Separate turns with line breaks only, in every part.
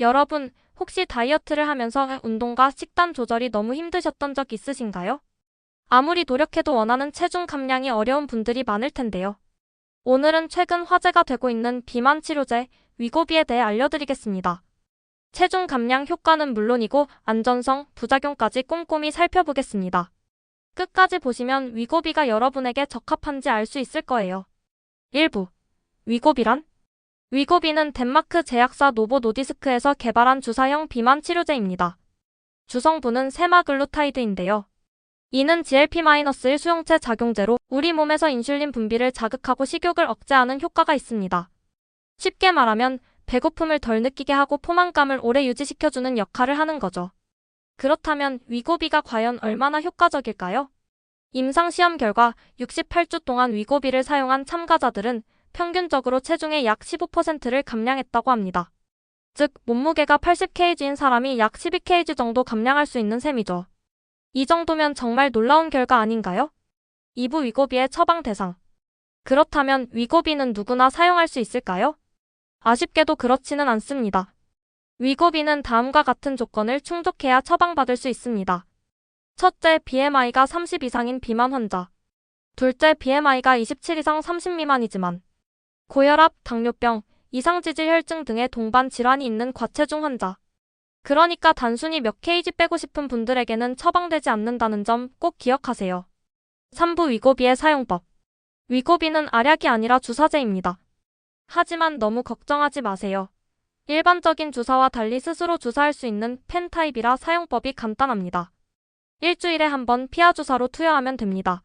여러분, 혹시 다이어트를 하면서 운동과 식단 조절이 너무 힘드셨던 적 있으신가요? 아무리 노력해도 원하는 체중 감량이 어려운 분들이 많을 텐데요. 오늘은 최근 화제가 되고 있는 비만 치료제 위고비에 대해 알려드리겠습니다. 체중 감량 효과는 물론이고 안전성, 부작용까지 꼼꼼히 살펴보겠습니다. 끝까지 보시면 위고비가 여러분에게 적합한지 알 수 있을 거예요. 1부. 위고비란? 위고비는 덴마크 제약사 노보 노디스크에서 개발한 주사형 비만 치료제입니다. 주성분은 세마글루타이드인데요. 이는 GLP-1 수용체 작용제로 우리 몸에서 인슐린 분비를 자극하고 식욕을 억제하는 효과가 있습니다. 쉽게 말하면 배고픔을 덜 느끼게 하고 포만감을 오래 유지시켜주는 역할을 하는 거죠. 그렇다면 위고비가 과연 얼마나 효과적일까요? 임상시험 결과 68주 동안 위고비를 사용한 참가자들은 평균적으로 체중의 약 15%를 감량했다고 합니다. 즉, 몸무게가 80kg인 사람이 약 12kg 정도 감량할 수 있는 셈이죠. 이 정도면 정말 놀라운 결과 아닌가요? 2부 위고비의 처방 대상. 그렇다면 위고비는 누구나 사용할 수 있을까요? 아쉽게도 그렇지는 않습니다. 위고비는 다음과 같은 조건을 충족해야 처방받을 수 있습니다. 첫째, BMI가 30 이상인 비만 환자. 둘째, BMI가 27 이상 30 미만이지만 고혈압, 당뇨병, 이상지질 혈증 등의 동반 질환이 있는 과체중 환자. 그러니까 단순히 몇 kg 빼고 싶은 분들에게는 처방되지 않는다는 점 꼭 기억하세요. 3부 위고비의 사용법. 위고비는 알약이 아니라 주사제입니다. 하지만 너무 걱정하지 마세요. 일반적인 주사와 달리 스스로 주사할 수 있는 펜 타입이라 사용법이 간단합니다. 일주일에 한 번 피하 주사로 투여하면 됩니다.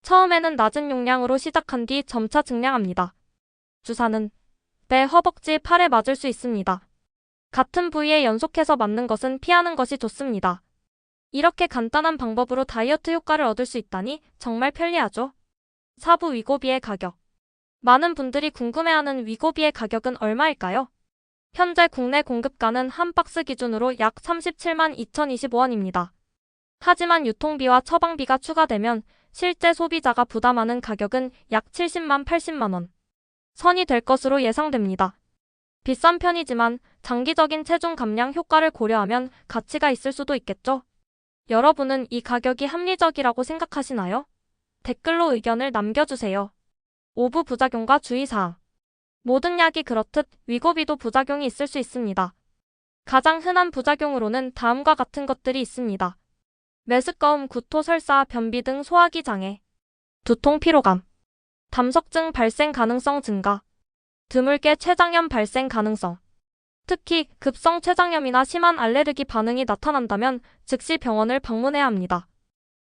처음에는 낮은 용량으로 시작한 뒤 점차 증량합니다. 주사는 배, 허벅지, 팔에 맞을 수 있습니다. 같은 부위에 연속해서 맞는 것은 피하는 것이 좋습니다. 이렇게 간단한 방법으로 다이어트 효과를 얻을 수 있다니 정말 편리하죠? 4부 위고비의 가격. 많은 분들이 궁금해하는 위고비의 가격은 얼마일까요? 현재 국내 공급가는 한 박스 기준으로 약 37만 2,025원입니다. 하지만 유통비와 처방비가 추가되면 실제 소비자가 부담하는 가격은 약 70만 80만 원 선이 될 것으로 예상됩니다. 비싼 편이지만 장기적인 체중 감량 효과를 고려하면 가치가 있을 수도 있겠죠? 여러분은 이 가격이 합리적이라고 생각하시나요? 댓글로 의견을 남겨주세요. 5부 부작용과 주의사항. 모든 약이 그렇듯 위고비도 부작용이 있을 수 있습니다. 가장 흔한 부작용으로는 다음과 같은 것들이 있습니다. 메스꺼움, 구토, 설사, 변비 등 소화기 장애, 두통, 피로감, 담석증 발생 가능성 증가, 드물게 췌장염 발생 가능성. 특히 급성 췌장염이나 심한 알레르기 반응이 나타난다면 즉시 병원을 방문해야 합니다.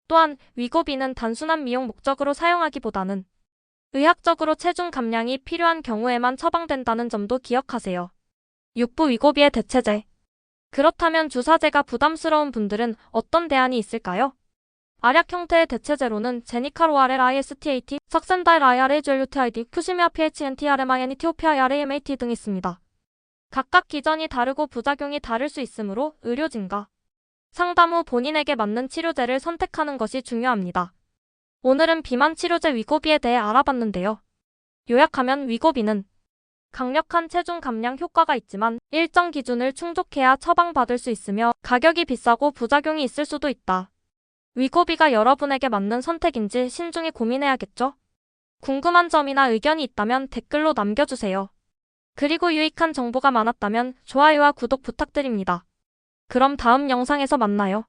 또한 위고비는 단순한 미용 목적으로 사용하기보다는 의학적으로 체중 감량이 필요한 경우에만 처방된다는 점도 기억하세요. 6부 위고비의 대체제. 그렇다면 주사제가 부담스러운 분들은 어떤 대안이 있을까요? 알약 형태의 대체제로는 제니카로아렐 ISTAT, 석센달 IRAGLUTID, 큐시미아 PHNTRMIN, 이티오피아 RAMAT 등 있습니다. 각각 기전이 다르고 부작용이 다를 수 있으므로 의료 진가, 상담 후 본인에게 맞는 치료제를 선택하는 것이 중요합니다. 오늘은 비만 치료제 위고비에 대해 알아봤는데요. 요약하면 위고비는 강력한 체중 감량 효과가 있지만 일정 기준을 충족해야 처방받을 수 있으며 가격이 비싸고 부작용이 있을 수도 있다. 위고비가 여러분에게 맞는 선택인지 신중히 고민해야겠죠? 궁금한 점이나 의견이 있다면 댓글로 남겨주세요. 그리고 유익한 정보가 많았다면 좋아요와 구독 부탁드립니다. 그럼 다음 영상에서 만나요.